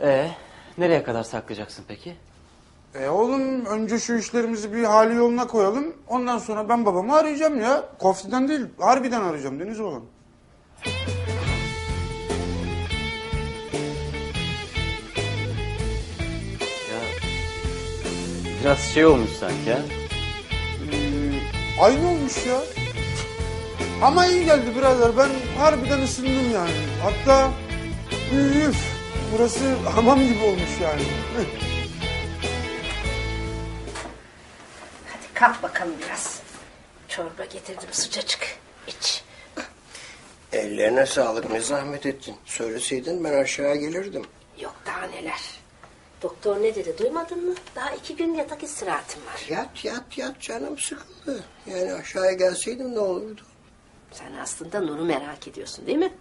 Ee, nereye kadar saklayacaksın peki? E oğlum önce şu işlerimizi bir hali yoluna koyalım. Ondan sonra ben babamı arayacağım ya. Koftiden değil harbiden arayacağım Deniz oğlum. Ya biraz şey olmuş sanki ha. Ee, aynı olmuş ya. Ama iyi geldi birader. Ben harbiden ısındım yani. Hatta üf, burası hamam gibi olmuş yani. Hadi kalk bakalım biraz. Çorba getirdim sıcacık. İç. Ellerine sağlık ne zahmet ettin. Söyleseydin ben aşağı gelirdim. Yok daha neler. Doktor ne dedi duymadın mı? Daha iki gün yatak istirahatim var. Yat yat yat canım sıkıldı. Yani aşağıya gelseydim ne olurdu? Sen aslında Nur'u merak ediyorsun değil mi?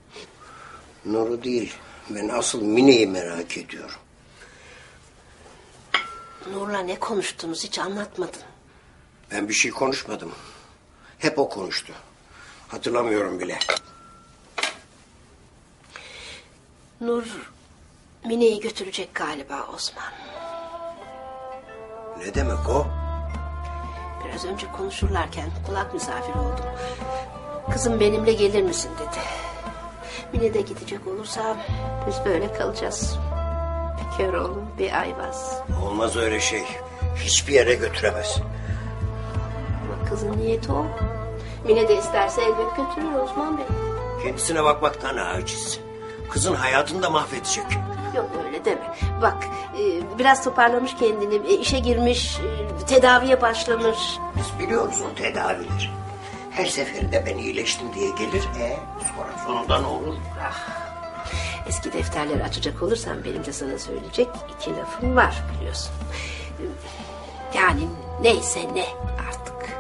Nur'u değil. Ben asıl Mine'yi merak ediyorum. Nur'la ne konuştunuz hiç anlatmadın. Ben bir şey konuşmadım. Hep o konuştu. Hatırlamıyorum bile. Nur Mine'yi götürecek galiba Osman. Ne demek o? Biraz önce konuşurlarken kulak misafiri oldum. Kızım benimle gelir misin dedi. Mine de gidecek olursa biz böyle kalacağız. Bir kör oğlum bir ayvaz. Olmaz öyle şey. Hiçbir yere götüremez. Ama kızın niyeti o. Mine de isterse elbet götürür Osman Bey. Kendisine bakmaktan aciz. Kızın hayatını da mahvedecek. Yok öyle deme. Bak e, biraz toparlamış kendini. e, işe girmiş, e, tedaviye başlamış. Biz biliyoruz o tedavileri. Her seferinde ben iyileştim diye gelir. E sonra sonunda ne olur? Eski defterleri açacak olursan benim de sana söyleyecek iki lafım var biliyorsun. Yani neyse ne artık.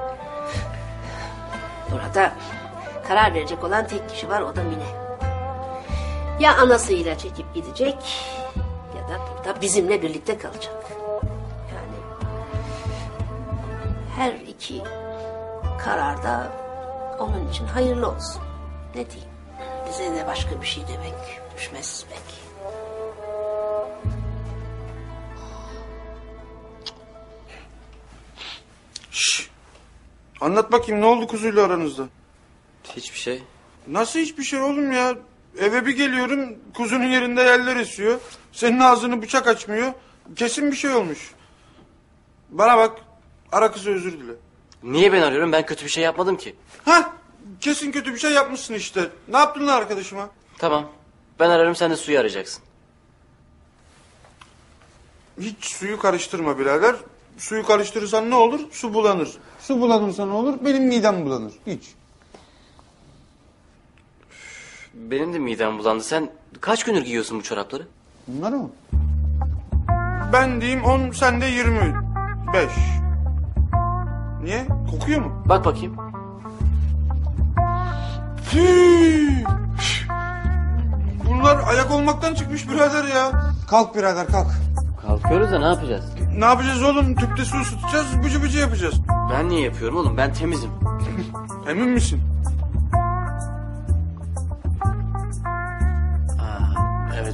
Burada karar verecek olan tek kişi var o da Mine. Ya anasıyla çekip gidecek ya da burada bizimle birlikte kalacak. Yani her iki kararda onun için hayırlı olsun. Ne diyeyim? Bize de başka bir şey demek düşmez pek. Şş. Anlat bakayım ne oldu kuzuyla aranızda? Hiçbir şey. Nasıl hiçbir şey oğlum ya? Eve bir geliyorum kuzunun yerinde yerler esiyor. Senin ağzını bıçak açmıyor. Kesin bir şey olmuş. Bana bak ara kızı özür dile. Niye ben arıyorum? Ben kötü bir şey yapmadım ki. Ha kesin kötü bir şey yapmışsın işte. Ne yaptın lan arkadaşıma? Tamam. Ben ararım sen de suyu arayacaksın. Hiç suyu karıştırma birader. Suyu karıştırırsan ne olur? Su bulanır. Su bulanırsa ne olur? Benim midem bulanır. Hiç. Benim de midem bulandı. Sen kaç gündür giyiyorsun bu çorapları? Bunlar mı? Ben diyeyim 10, sen de 25. Niye? Kokuyor mu? Bak bakayım. Tüh! Bunlar ayak olmaktan çıkmış birader ya. Kalk birader kalk. Kalkıyoruz da ne yapacağız? Ne yapacağız oğlum? Tüpte su ısıtacağız, bıcı bıcı yapacağız. Ben niye yapıyorum oğlum? Ben temizim. Emin misin?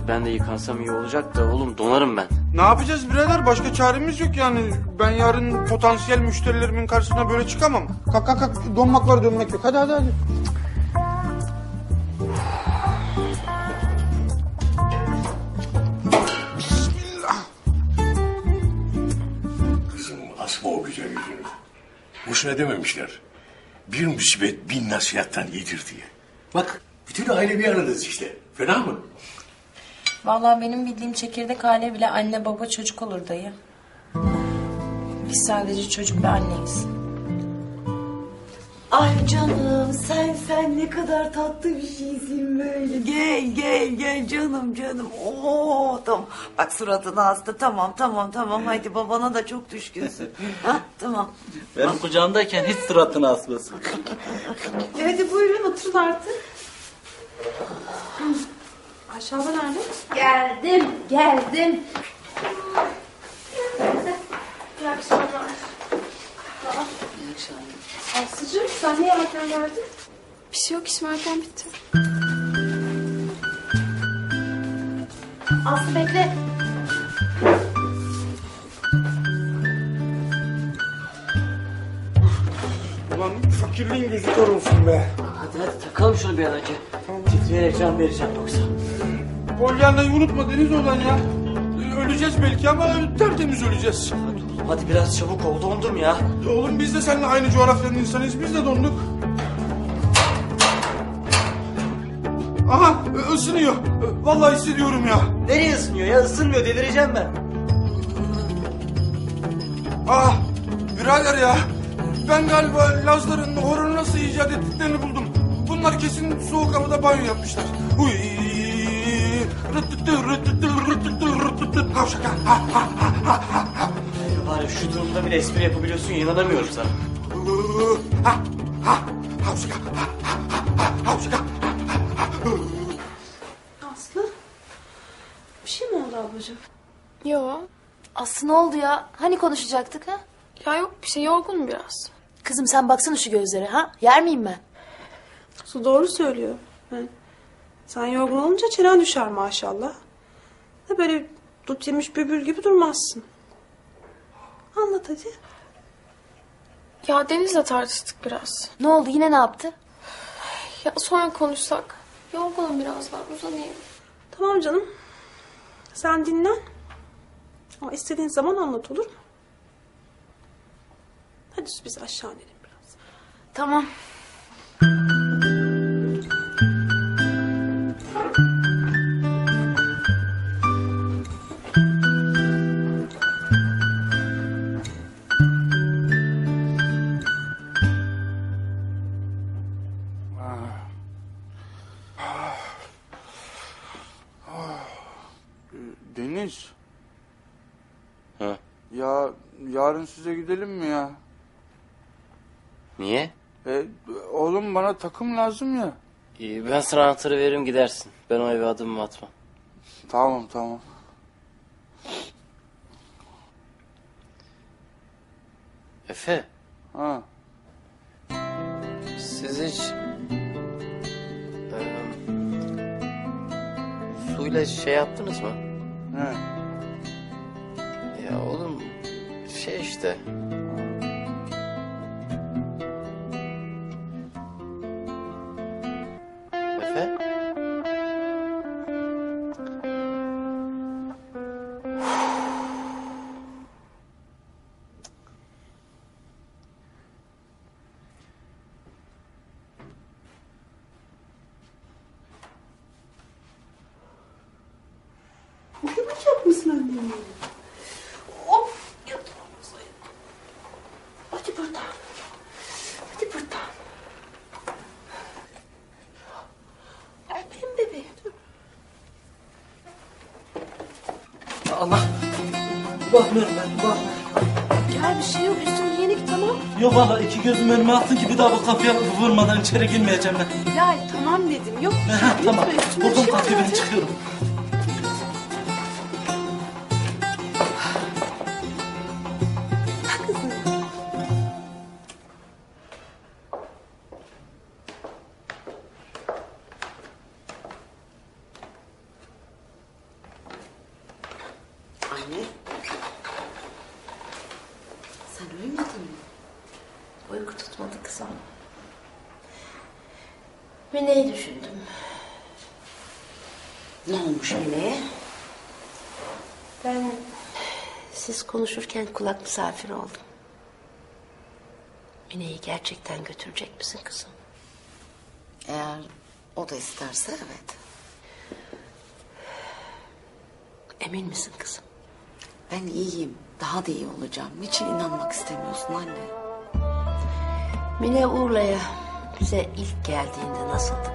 Ben de yıkansam iyi olacak da oğlum donarım ben. Ne yapacağız birader? Başka çaremiz yok yani. Ben yarın potansiyel müşterilerimin karşısına böyle çıkamam. Kalk kalk kalk. Donmak var dönmek yok. Hadi hadi hadi. Kızım asma o güzel yüzünü. Boşuna dememişler. Bir musibet bin nasihattan iyidir diye. Bak bütün aile bir aradayız işte. Fena mı? Vallahi benim bildiğim çekirdek aile bile anne baba çocuk olur dayı. Biz sadece çocuk ve anneyiz. Ay canım sen sen ne kadar tatlı bir şeysin böyle. Gel gel gel canım canım. Oo tamam. Bak suratın hasta tamam tamam tamam hadi babana da çok düşkünsün. ha tamam. Benim kucağımdayken hiç suratını asmasın. Hadi buyurun oturun artık. Ayşe abla nerede? Geldim, geldim. İyi akşamlar. İyi akşamlar. Aslıcığım sen niye erken geldin? Bir şey yok işim erken bitti. Aslı bekle. Ulan fakirliğin gözü kör olsun be. Hadi hadi takalım şunu bir an önce. Titreyerek can vereceğim yoksa. Pollyanna'yı unutma Deniz olan ya. Ee, Öleceğiz belki ama tertemiz öleceğiz. Hadi biraz çabuk ol dondum ya. Oğlum biz de seninle aynı coğrafyanın insanıyız. Biz de donduk. Aha ısınıyor. Vallahi hissediyorum ya. Nereye ısınıyor ya ısınmıyor delireceğim ben. Ah birader ya. Ben galiba Lazların horonu nasıl icat ettiklerini buldum. Bunlar kesin soğuk havada banyo yapmışlar. Uy. Havşaka. Ha, ha, ha, ha, ha, ha. Var ya şu durumda bile espri yapabiliyorsun ya inanamıyorum sana. Ha, ha. Aslı? Bir şey mi oldu ablacığım? Yo. Aslı ne oldu ya? Hani konuşacaktık ha? Ya yok bir şey yorgunum biraz. Kızım sen baksana şu gözlere ha? Yer miyim ben? Su doğru söylüyor. Yani sen yorgun olunca çenen düşer maşallah. Da böyle dut yemiş bülbül gibi durmazsın. Anlat hadi. Ya Deniz'le tartıştık biraz. Ne oldu yine ne yaptı? Ya sonra konuşsak. Yorgunum biraz daha uzanayım. Tamam canım. Sen dinlen. Ama istediğin zaman anlat olur mu? Hadi biz aşağı inelim biraz. Tamam. Ya yarın size gidelim mi ya? Niye? E, oğlum bana takım lazım ya. İyi, ben sana anahtarı veririm gidersin. Ben o eve adımımı atmam. Tamam tamam. Efe Ha. siz hiç... eee, suyla şey yaptınız mı? Ne? Ya oğlum şey işte. Efe? Uyumayacak mısın annem? Hop yatağım masaya. Hadi buradan. Hadi buradan. Ay benim bebeğim. Dur. Allah. Bakmıyorum ben bakmıyorum. Gel bir şey yok üstünü yenik tamam. Yok valla iki gözüm önüme attın ki bir daha bu kapıya vurmadan içeri girmeyeceğim ben. Bilal tamam dedim yok. Ha, tamam. Lütfen Vurdum şey kapıyı ben çıkıyorum. Mine'yi düşündüm. Ne olmuş Mine'ye? Ben siz konuşurken kulak misafiri oldum. Mine'yi gerçekten götürecek misin kızım? Eğer o da isterse evet. Emin misin kızım? Ben iyiyim. Daha da iyi olacağım. Niçin inanmak istemiyorsun anne? Mine Urla'ya bize ilk geldiğinde nasıldı